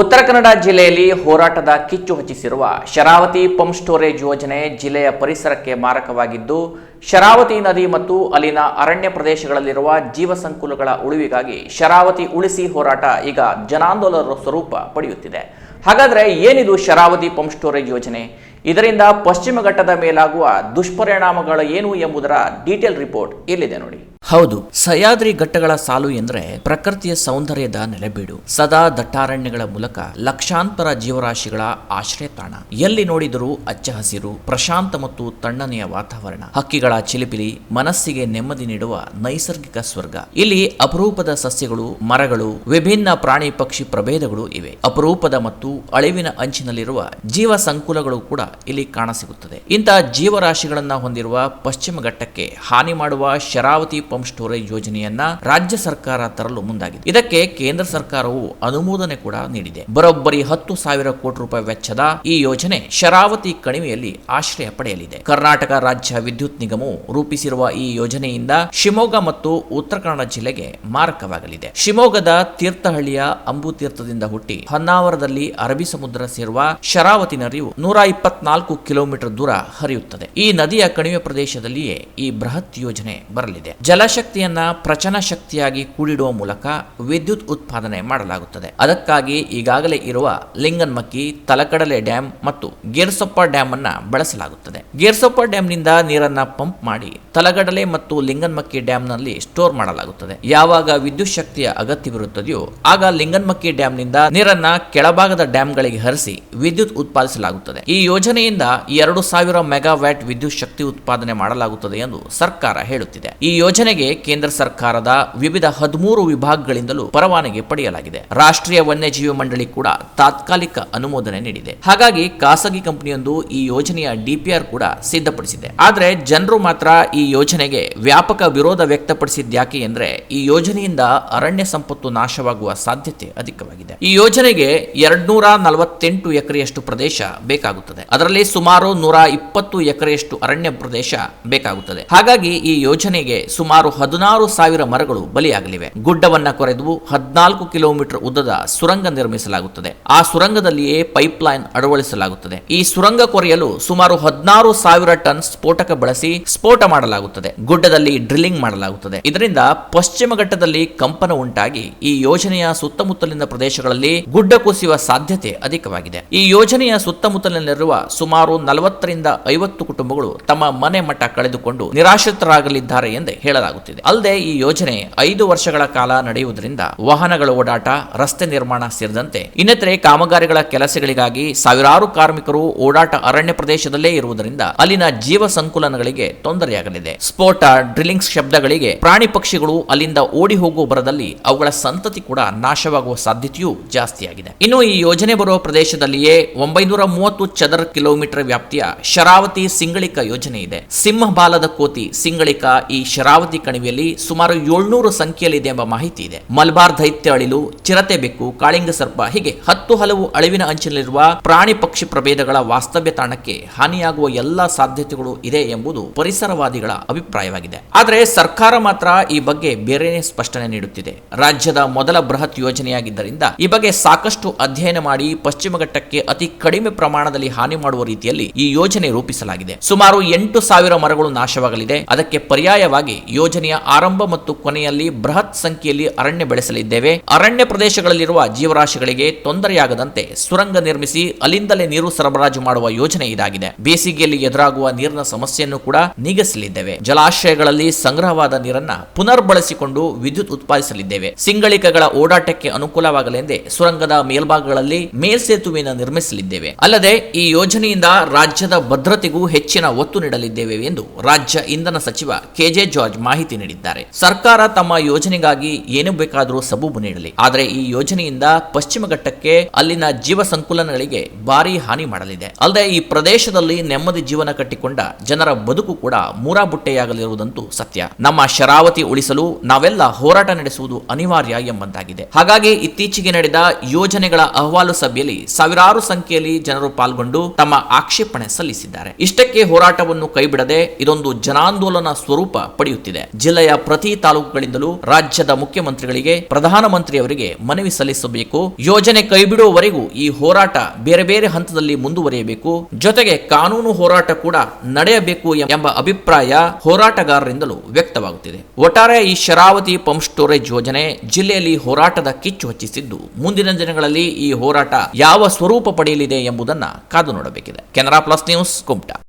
ಉತ್ತರ ಕನ್ನಡ ಜಿಲ್ಲೆಯಲ್ಲಿ ಹೋರಾಟದ ಕಿಚ್ಚು ಹಚ್ಚಿಸಿರುವ ಶರಾವತಿ ಪಂಪ್ ಸ್ಟೋರೇಜ್ ಯೋಜನೆ ಜಿಲ್ಲೆಯ ಪರಿಸರಕ್ಕೆ ಮಾರಕವಾಗಿದ್ದು, ಶರಾವತಿ ನದಿ ಮತ್ತು ಅಲ್ಲಿನ ಅರಣ್ಯ ಪ್ರದೇಶಗಳಲ್ಲಿರುವ ಜೀವ ಸಂಕುಲಗಳ ಉಳಿವಿಗಾಗಿ ಶರಾವತಿ ಉಳಿಸಿ ಹೋರಾಟ ಈಗ ಜನಾಂದೋಲನದ ಸ್ವರೂಪ ಪಡೆಯುತ್ತಿದೆ. ಹಾಗಾದರೆ ಏನಿದು ಶರಾವತಿ ಪಂಪ್ ಸ್ಟೋರೇಜ್ ಯೋಜನೆ? ಇದರಿಂದ ಪಶ್ಚಿಮ ಘಟ್ಟದ ಮೇಲಾಗುವ ದುಷ್ಪರಿಣಾಮಗಳು ಏನು ಎಂಬುದರ ಡೀಟೇಲ್ ರಿಪೋರ್ಟ್ ಇಲ್ಲಿದೆ ನೋಡಿ. ಹೌದು, ಸಹ್ಯಾದ್ರಿ ಘಟ್ಟಗಳ ಸಾಲು ಎಂದರೆ ಪ್ರಕೃತಿಯ ಸೌಂದರ್ಯದ ನೆಲೆಬೀಡು. ಸದಾ ದಟ್ಟಾರಣ್ಯಗಳ ಮೂಲಕ ಲಕ್ಷಾಂತರ ಜೀವರಾಶಿಗಳ ಆಶ್ರಯ ತಾಣ. ಎಲ್ಲಿ ನೋಡಿದರೂ ಅಚ್ಚ ಹಸಿರು, ಪ್ರಶಾಂತ ಮತ್ತು ತಣ್ಣನೆಯ ವಾತಾವರಣ. ಹಕ್ಕಿಗಳ ಚಿಲಿಪಿಲಿ ಮನಸ್ಸಿಗೆ ನೆಮ್ಮದಿ ನೀಡುವ ನೈಸರ್ಗಿಕ ಸ್ವರ್ಗ. ಇಲ್ಲಿ ಅಪರೂಪದ ಸಸ್ಯಗಳು, ಮರಗಳು, ವಿಭಿನ್ನ ಪ್ರಾಣಿ ಪಕ್ಷಿ ಪ್ರಭೇದಗಳು ಇವೆ. ಅಪರೂಪದ ಮತ್ತು ಅಳಿವಿನ ಅಂಚಿನಲ್ಲಿರುವ ಜೀವ ಸಂಕುಲಗಳು ಕೂಡ ಇಲ್ಲಿ ಕಾಣಸಿಗುತ್ತದೆ. ಇಂತಹ ಜೀವರಾಶಿಗಳನ್ನ ಹೊಂದಿರುವ ಪಶ್ಚಿಮ ಘಟ್ಟಕ್ಕೆ ಹಾನಿ ಮಾಡುವ ಶರಾವತಿ ಪಂಪ್ ಸ್ಟೋರೇಜ್ ಯೋಜನೆಯನ್ನ ರಾಜ್ಯ ಸರ್ಕಾರ ತರಲು ಮುಂದಾಗಿದೆ. ಇದಕ್ಕೆ ಕೇಂದ್ರ ಸರ್ಕಾರವು ಅನುಮೋದನೆ ಕೂಡ ನೀಡಿದೆ. ಬರೋಬ್ಬರಿ ಹತ್ತು ಸಾವಿರ ಕೋಟಿ ರೂಪಾಯಿ ವೆಚ್ಚದ ಈ ಯೋಜನೆ ಶರಾವತಿ ಕಣಿವೆಯಲ್ಲಿ ಆಶ್ರಯ ಪಡೆಯಲಿದೆ. ಕರ್ನಾಟಕ ರಾಜ್ಯ ವಿದ್ಯುತ್ ನಿಗಮವು ರೂಪಿಸಿರುವ ಈ ಯೋಜನೆಯಿಂದ ಶಿವಮೊಗ್ಗ ಮತ್ತು ಉತ್ತರ ಕನ್ನಡ ಜಿಲ್ಲೆಗೆ ಮಾರಕವಾಗಲಿದೆ. ಶಿವಮೊಗ್ಗದ ತೀರ್ಥಹಳ್ಳಿಯ ಅಂಬುತೀರ್ಥದಿಂದ ಹುಟ್ಟಿ ಹೊನ್ನಾವರದಲ್ಲಿ ಅರಬ್ಬಿ ಸಮುದ್ರ ಸೇರುವ ಶರಾವತಿ ನದಿಯು ನೂರ ಇಪ್ಪತ್ನಾಲ್ಕು ಕಿಲೋಮೀಟರ್ ದೂರ ಹರಿಯುತ್ತದೆ. ಈ ನದಿಯ ಕಣಿವೆ ಪ್ರದೇಶದಲ್ಲಿಯೇ ಈ ಬೃಹತ್ ಯೋಜನೆ ಬರಲಿದೆ. ಜಲಶಕ್ತಿಯನ್ನ ಪ್ರಚನ ಶಕ್ತಿಯಾಗಿ ಕೂಡಿಡುವ ಮೂಲಕ ವಿದ್ಯುತ್ ಉತ್ಪಾದನೆ ಮಾಡಲಾಗುತ್ತದೆ. ಅದಕ್ಕಾಗಿ ಈಗಾಗಲೇ ಇರುವ ಲಿಂಗನ್ಮಕ್ಕಿ, ತಲಕಡಲೆ ಡ್ಯಾಂ ಮತ್ತು ಗೇರ್ಸೊಪ್ಪ ಡ್ಯಾಂ ಅನ್ನು ಬಳಸಲಾಗುತ್ತದೆ. ಗೇರ್ಸೊಪ್ಪ ಡ್ಯಾಂನಿಂದ ನೀರನ್ನ ಪಂಪ್ ಮಾಡಿ ತಲಗಡಲೆ ಮತ್ತು ಲಿಂಗನ್ಮಕ್ಕಿ ಡ್ಯಾಂನಲ್ಲಿ ಸ್ಟೋರ್ ಮಾಡಲಾಗುತ್ತದೆ. ಯಾವಾಗ ವಿದ್ಯುತ್ ಶಕ್ತಿಯ ಅಗತ್ಯವಿರುತ್ತದೆಯೋ ಆಗ ಲಿಂಗನ್ಮಕ್ಕಿ ಡ್ಯಾಂನಿಂದ ನೀರನ್ನ ಕೆಳಭಾಗದ ಡ್ಯಾಂಗಳಿಗೆ ಹರಿಸಿ ವಿದ್ಯುತ್ ಉತ್ಪಾದಿಸಲಾಗುತ್ತದೆ. ಈ ಯೋಜನೆಯಿಂದ ಎರಡು ಸಾವಿರ ಮೆಗಾವ್ಯಾಟ್ ವಿದ್ಯುತ್ ಶಕ್ತಿ ಉತ್ಪಾದನೆ ಮಾಡಲಾಗುತ್ತದೆ ಎಂದು ಸರ್ಕಾರ ಹೇಳುತ್ತಿದೆ. ಈ ಯೋಜನೆಗೆ ಕೇಂದ್ರ ಸರ್ಕಾರದ ವಿವಿಧ ಹದಿಮೂರು ವಿಭಾಗಗಳಿಂದಲೂ ಪರವಾನಗಿ ಪಡೆಯಲಾಗಿದೆ. ರಾಷ್ಟ್ರೀಯ ವನ್ಯಜೀವಿ ಮಂಡಳಿ ಕೂಡ ತಾತ್ಕಾಲಿಕ ಅನುಮೋದನೆ ನೀಡಿದೆ. ಹಾಗಾಗಿ ಖಾಸಗಿ ಕಂಪನಿಯೊಂದು ಈ ಯೋಜನೆಯ ಡಿಪಿಆರ್ ಕೂಡ ಸಿದ್ಧಪಡಿಸಿದೆ. ಆದರೆ ಜನರು ಮಾತ್ರ ಈ ಯೋಜನೆಗೆ ವ್ಯಾಪಕ ವಿರೋಧ ವ್ಯಕ್ತಪಡಿಸಿದ್ಯಾಕೆ ಎಂದರೆ ಈ ಯೋಜನೆಯಿಂದ ಅರಣ್ಯ ಸಂಪತ್ತು ನಾಶವಾಗುವ ಸಾಧ್ಯತೆ ಅಧಿಕವಾಗಿದೆ. ಈ ಯೋಜನೆಗೆ ಎರಡ್ನೂರ ನಲವತ್ತೆಂಟು ಎಕರೆಯಷ್ಟು ಪ್ರದೇಶ ಬೇಕಾಗುತ್ತದೆ. ಅದರಲ್ಲಿ ಸುಮಾರು ನೂರ ಇಪ್ಪತ್ತು ಎಕರೆಯಷ್ಟು ಅರಣ್ಯ ಪ್ರದೇಶ ಬೇಕಾಗುತ್ತದೆ. ಹಾಗಾಗಿ ಈ ಯೋಜನೆಗೆ ಸುಮಾರು ಹದಿನಾರು ಸಾವಿರ ಮರಗಳು ಬಲಿಯಾಗಲಿವೆ. ಗುಡ್ಡವನ್ನ ಕೊರೆದು ಹದಿನಾಲ್ಕು ಕಿಲೋಮೀಟರ್ ಉದ್ದದ ಸುರಂಗ ನಿರ್ಮಿಸಲಾಗುತ್ತದೆ. ಆ ಸುರಂಗದಲ್ಲಿಯೇ ಪೈಪ್ ಲೈನ್ ಅಳವಡಿಸಲಾಗುತ್ತದೆ. ಈ ಸುರಂಗ ಕೊರೆಯಲು ಸುಮಾರು ಹದಿನಾರು ಸಾವಿರ ಟನ್ ಸ್ಫೋಟಕ ಬಳಸಿ ಸ್ಫೋಟ ಮಾಡಲಾಗುತ್ತದೆ. ಗುಡ್ಡದಲ್ಲಿ ಡ್ರಿಲ್ಲಿಂಗ್ ಮಾಡಲಾಗುತ್ತದೆ. ಇದರಿಂದ ಪಶ್ಚಿಮ ಘಟ್ಟದಲ್ಲಿ ಕಂಪನ ಉಂಟಾಗಿ ಈ ಯೋಜನೆಯ ಸುತ್ತಮುತ್ತಲಿನ ಪ್ರದೇಶಗಳಲ್ಲಿ ಗುಡ್ಡ ಕುಸಿಯುವ ಸಾಧ್ಯತೆ ಅಧಿಕವಾಗಿದೆ. ಈ ಯೋಜನೆಯ ಸುತ್ತಮುತ್ತಲಿನಲ್ಲಿರುವ ಸುಮಾರು ನಲವತ್ತರಿಂದ ಐವತ್ತು ಕುಟುಂಬಗಳು ತಮ್ಮ ಮನೆ ಮಠ ಕಳೆದುಕೊಂಡು ನಿರಾಶ್ರಿತರಾಗಲಿದ್ದಾರೆ ಎಂದು ಹೇಳಲಾಗುತ್ತಿದೆ. ಅಲ್ಲದೆ ಈ ಯೋಜನೆ ಐದು ವರ್ಷಗಳ ಕಾಲ ನಡೆಯುವುದರಿಂದ ವಾಹನಗಳ ಓಡಾಟ, ರಸ್ತೆ ನಿರ್ಮಾಣ ಸೇರಿದಂತೆ ಇನ್ನಿತರೆ ಕಾಮಗಾರಿಗಳ ಕೆಲಸಗಳಿಗಾಗಿ ಸಾವಿರಾರು ಕಾರ್ಮಿಕರು ಓಡಾಟ ಅರಣ್ಯ ಪ್ರದೇಶದಲ್ಲೇ ಇರುವುದರಿಂದ ಅಲ್ಲಿನ ಜೀವ ಸಂಕುಲನಗಳಿಗೆ ತೊಂದರೆಯಾಗಲಿದೆ. ಸ್ಫೋಟ, ಡ್ರಿಲ್ಲಿಂಗ್ ಶಬ್ದಗಳಿಗೆ ಪ್ರಾಣಿ ಪಕ್ಷಿಗಳು ಅಲ್ಲಿಂದ ಓಡಿ ಹೋಗುವ ಬರದಲ್ಲಿ ಅವುಗಳ ಸಂತತಿ ಕೂಡ ನಾಶವಾಗುವ ಸಾಧ್ಯತೆಯೂ ಜಾಸ್ತಿಯಾಗಿದೆ. ಇನ್ನು ಈ ಯೋಜನೆ ಬರುವ ಪ್ರದೇಶದಲ್ಲಿಯೇ ಒಂಬೈನೂರ ಮೂವತ್ತು ಚದರ ಕಿಲೋಮೀಟರ್ ವ್ಯಾಪ್ತಿಯ ಶರಾವತಿ ಸಿಂಗಳಿಕ ಯೋಜನೆ ಇದೆ. ಸಿಂಹಬಾಲದ ಕೋತಿ ಸಿಂಗಳಿಕ ಈ ಶರಾವತಿ ಕಣಿವೆಯಲ್ಲಿ ಸುಮಾರು ಏಳ್ನೂರು ಸಂಖ್ಯೆಯಲ್ಲಿದೆ ಎಂಬ ಮಾಹಿತಿ ಇದೆ. ಮಲ್ಬಾರ್ ದೈತ್ಯ ಅಳಿಲು, ಚಿರತೆ ಬೆಕ್ಕು, ಕಾಳಿಂಗ ಸರ್ಪ ಹೀಗೆ ಹತ್ತು ಹಲವು ಅಳಿವಿನ ಅಂಚಿನಲ್ಲಿರುವ ಪ್ರಾಣಿ ಪಕ್ಷಿ ಪ್ರಭೇದಗಳ ವಾಸ್ತವ್ಯ ತಾಣಕ್ಕೆ ಹಾನಿಯಾಗುವ ಎಲ್ಲಾ ಸಾಧ್ಯತೆಗಳು ಇದೆ ಎಂಬುದು ಪರಿಸರವಾದಿಗಳ ಅಭಿಪ್ರಾಯವಾಗಿದೆ. ಆದರೆ ಸರ್ಕಾರ ಮಾತ್ರ ಈ ಬಗ್ಗೆ ಬೇರೆಯೇ ಸ್ಪಷ್ಟನೆ ನೀಡುತ್ತಿದೆ. ರಾಜ್ಯದ ಮೊದಲ ಬೃಹತ್ ಯೋಜನೆಯಾಗಿದ್ದರಿಂದ ಈ ಬಗ್ಗೆ ಸಾಕಷ್ಟು ಅಧ್ಯಯನ ಮಾಡಿ ಪಶ್ಚಿಮ ಘಟ್ಟಕ್ಕೆ ಅತಿ ಕಡಿಮೆ ಪ್ರಮಾಣದಲ್ಲಿ ಹಾನಿ ಮಾಡುವ ರೀತಿಯಲ್ಲಿ ಈ ಯೋಜನೆ ರೂಪಿಸಲಾಗಿದೆ. ಸುಮಾರು ಎಂಟು ಸಾವಿರ ಮರಗಳು ನಾಶವಾಗಲಿದೆ. ಅದಕ್ಕೆ ಪರ್ಯಾಯವಾಗಿ ಯೋಜನೆಯ ಆರಂಭ ಮತ್ತು ಕೊನೆಯಲ್ಲಿ ಬೃಹತ್ ಸಂಖ್ಯೆಯಲ್ಲಿ ಅರಣ್ಯ ಬೆಳೆಸಲಿದ್ದೇವೆ. ಅರಣ್ಯ ಪ್ರದೇಶಗಳಲ್ಲಿರುವ ಜೀವರಾಶಿಗಳಿಗೆ ತೊಂದರೆಯಾಗದಂತೆ ಸುರಂಗ ನಿರ್ಮಿಸಿ ಅಲ್ಲಿಂದಲೇ ನೀರು ಸರಬರಾಜು ಮಾಡುವ ಯೋಜನೆ ಇದಾಗಿದೆ. ಬೇಸಿಗೆಯಲ್ಲಿ ಎದುರಾಗುವ ನೀರಿನ ಸಮಸ್ಯೆಯನ್ನು ಕೂಡ ನೀಗಿಸಲಿದ್ದೇವೆ. ಜಲಾಶಯಗಳಲ್ಲಿ ಸಂಗ್ರಹವಾದ ನೀರನ್ನ ಪುನರ್ ಬಳಸಿಕೊಂಡು ವಿದ್ಯುತ್ ಉತ್ಪಾದಿಸಲಿದ್ದೇವೆ. ಸಿಂಗಳಿಕಗಳ ಓಡಾಟಕ್ಕೆ ಅನುಕೂಲವಾಗಲೆಂದೇ ಸುರಂಗದ ಮೇಲ್ಭಾಗಗಳಲ್ಲಿ ಮೇಲ್ಸೇತುವೆಯನ್ನು ನಿರ್ಮಿಸಲಿದ್ದೇವೆ. ಅಲ್ಲದೆ ಈ ಯೋಜನೆಯಿಂದ ರಾಜ್ಯದ ಭದ್ರತೆಗೂ ಹೆಚ್ಚಿನ ಒತ್ತು ನೀಡಲಿದ್ದೇವೆ ಎಂದು ರಾಜ್ಯ ಇಂಧನ ಸಚಿವ ಕೆಜೆ ಜಾರ್ಜ್ ಮಾಹಿತಿ ನೀಡಿದ್ದಾರೆ. ಸರ್ಕಾರ ತಮ್ಮ ಯೋಜನೆಗಾಗಿ ಏನು ಬೇಕಾದರೂ ಸಬೂಬು ನೀಡಲಿ. ಆದರೆ ಈ ಯೋಜನೆಯಿಂದ ಪಶ್ಚಿಮ ಘಟ್ಟಕ್ಕೆ ಅಲ್ಲಿನ ಜೀವ ಸಂಕುಲನಗಳಿಗೆ ಭಾರಿ ಹಾನಿ ಮಾಡಲಿದೆ. ಅಲ್ಲದೆ ಈ ಪ್ರದೇಶದಲ್ಲಿ ನೆಮ್ಮದಿ ಜೀವನ ಕಟ್ಟಿಕೊಂಡ ಜನರ ಬದುಕು ಕೂಡ ಮೂರ ಬುಟ್ಟೆಯಾಗಲಿರುವುದಂತೂ ಸತ್ಯ. ನಮ್ಮ ಶರಾವತಿ ಉಳಿಸಲು ನಾವೆಲ್ಲ ಹೋರಾಟ ನಡೆಸುವುದು ಅನಿವಾರ್ಯ ಎಂಬಂತಾಗಿದೆ. ಹಾಗಾಗಿ ಇತ್ತೀಚೆಗೆ ನಡೆದ ಯೋಜನೆಗಳ ಅಹವಾಲು ಸಭೆಯಲ್ಲಿ ಸಾವಿರಾರು ಸಂಖ್ಯೆಯಲ್ಲಿ ಜನರು ಪಾಲ್ಗೊಂಡು ತಮ್ಮ ಆಕ್ಷೇಪಣೆ ಸಲ್ಲಿಸಿದ್ದಾರೆ. ಇಷ್ಟಕ್ಕೆ ಹೋರಾಟವನ್ನು ಕೈಬಿಡದೆ ಇದೊಂದು ಜನಾಂದೋಲನ ಸ್ವರೂಪ ಪಡೆಯುತ್ತಿದೆ. ಜಿಲ್ಲೆಯ ಪ್ರತಿ ತಾಲೂಕುಗಳಿಂದಲೂ ರಾಜ್ಯದ ಮುಖ್ಯಮಂತ್ರಿಗಳಿಗೆ, ಪ್ರಧಾನಮಂತ್ರಿಯವರಿಗೆ ಮನವಿ ಸಲ್ಲಿಸಬೇಕು. ಯೋಜನೆ ಕೈಬಿಡುವವರೆಗೂ ಈ ಹೋರಾಟ ಬೇರೆ ಬೇರೆ ಹಂತದಲ್ಲಿ ಮುಂದುವರಿಯಬೇಕು. ಜೊತೆಗೆ ಕಾನೂನು ಹೋರಾಟ ಕೂಡ ನಡೆಯಬೇಕು ಎಂಬ ಹೋರಾಟಗಾರರಿಂದಲೂ ವ್ಯಕ್ತವಾಗುತ್ತಿದೆ. ಒಟ್ಟಾರೆ ಈ ಶರಾವತಿ ಪಂಪ್ ಸ್ಟೋರೇಜ್ ಯೋಜನೆ ಜಿಲ್ಲೆಯಲ್ಲಿ ಹೋರಾಟದ ಕಿಚ್ಚು ಹಚ್ಚಿಸಿದ್ದು, ಮುಂದಿನ ದಿನಗಳಲ್ಲಿ ಈ ಹೋರಾಟ ಯಾವ ಸ್ವರೂಪ ಪಡೆಯಲಿದೆ ಎಂಬುದನ್ನು ಕಾದು ನೋಡಬೇಕಿದೆ. Canara plus news Kumta.